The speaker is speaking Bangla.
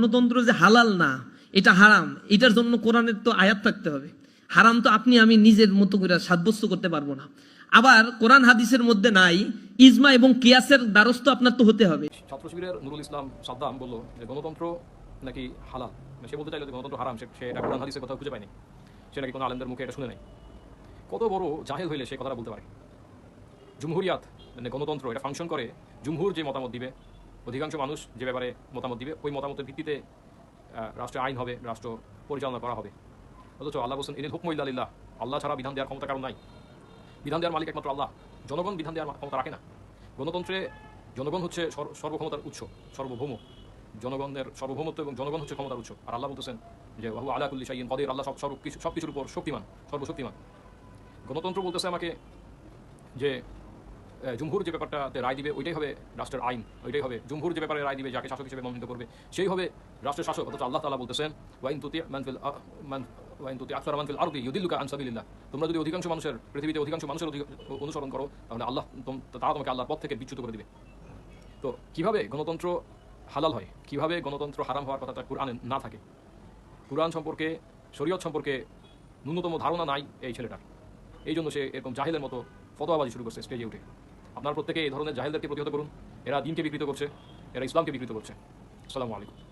গণতন্ত্র যে হালাল না, এটা হারাম, এটার জন্য কোরআনের তো আয়াত থাকতে হবে। হারাম তো আপনি, আমি নিজের মতো করে সাব্যস্ত করতে পারব না। আবার কোরআন হাদিসের মধ্যে নাই, ইজমা এবং কিয়াসের দ্বারস্থ আপনার তো হতে হবে। ছাত্র শিবিরের নুরুল ইসলাম সাদ্দাম গণতন্ত্র নাকি হালাল? সে বলতে চাইলো গণতন্ত্র হারাম, সে এটা কোরআন হাদিসের কথা খুঁজে পায়নি। সে নাকি কোনো আলেমদের মুখে এটা শুনে নাই। কত বড় জাহেল হইলে সে কথাটা বলতে পারে। জুমহুরিয়াত মানে গণতন্ত্র, এটা ফাংশন করে, জুমহুর যে মতামত দিবে অধিকাংশ মানুষ যে ব্যাপারে মতামত দিবে ওই মতামতের ভিত্তিতে আহ, রাষ্ট্রের আইন হবে রাষ্ট্র পরিচালনা করা হবে। অথচ আল্লাহ বলছেন ইনিল হুকম ইল্লাহ আল্লাহ ছাড়া বিধান দেওয়ার ক্ষমতা কারণ নাই। বিধান দেওয়ার মালিক একমাত্র আল্লাহ। জনগণ বিধান দেওয়ার ক্ষমতা রাখে না। গণতন্ত্রে জনগণ হচ্ছে সর- সর্বক্ষমতার উৎস সর্বভৌম। জনগণের সর্বভৌমত্ব এবং জনগণ হচ্ছে ক্ষমতার উৎস। আর আল্লাহ বলতেছেন যে বাহু আল্লাহ কুল্লি শাহিন কদের। আল্লাহ সব সব কিছু সব কিছুর উপর শক্তিমান সর্বশক্তিমান। গণতন্ত্র বলতেছে আমাকে যে জুমহুর যে ব্যাপারটাতে রায় দিবে, ওইটাই হবে রাষ্ট্রের আইন, ওইটাই হবে জুমহুর যে ব্যাপারে রায় দিবে, যাকে শাসক হিসেবে মনোনীত করবে, সেই হবে রাষ্ট্রের শাসক, অথচ আল্লাহ তালা বলতেছেন, ওয়াইন তুতি মানফিল মান- ওয়াইন তুতি আকসার মানফিল তোমরা যদি অধিকাংশ মানুষের, পৃথিবীতে অধিকাংশ মানুষের অনুসরণ করো, তাহলে আল্লাহ তারা তোমাকে আল্লাহর পথ থেকে বিচ্যুত করে দিবে। তো কীভাবে গণতন্ত্র হালাল হয়? কীভাবে গণতন্ত্র হারাম হওয়ার কথাটা কোরআনে না থাকে? কোরআন সম্পর্কে, শরীয়ত সম্পর্কে ন্যূনতম ধারণা নাই এই ছেলেটার। এই জন্য সে এরকম জাহেদের মতো ফতোয়াবাজি শুরু করছে স্টেজে উঠে। আপনারা প্রত্যেকে এই ধরনের জাহিলদেরকে প্রতিহত করুন। এরা দিনকে বিকৃত করছে, এরা ইসলামকে বিকৃত করছে। আসসালামু আলাইকুম।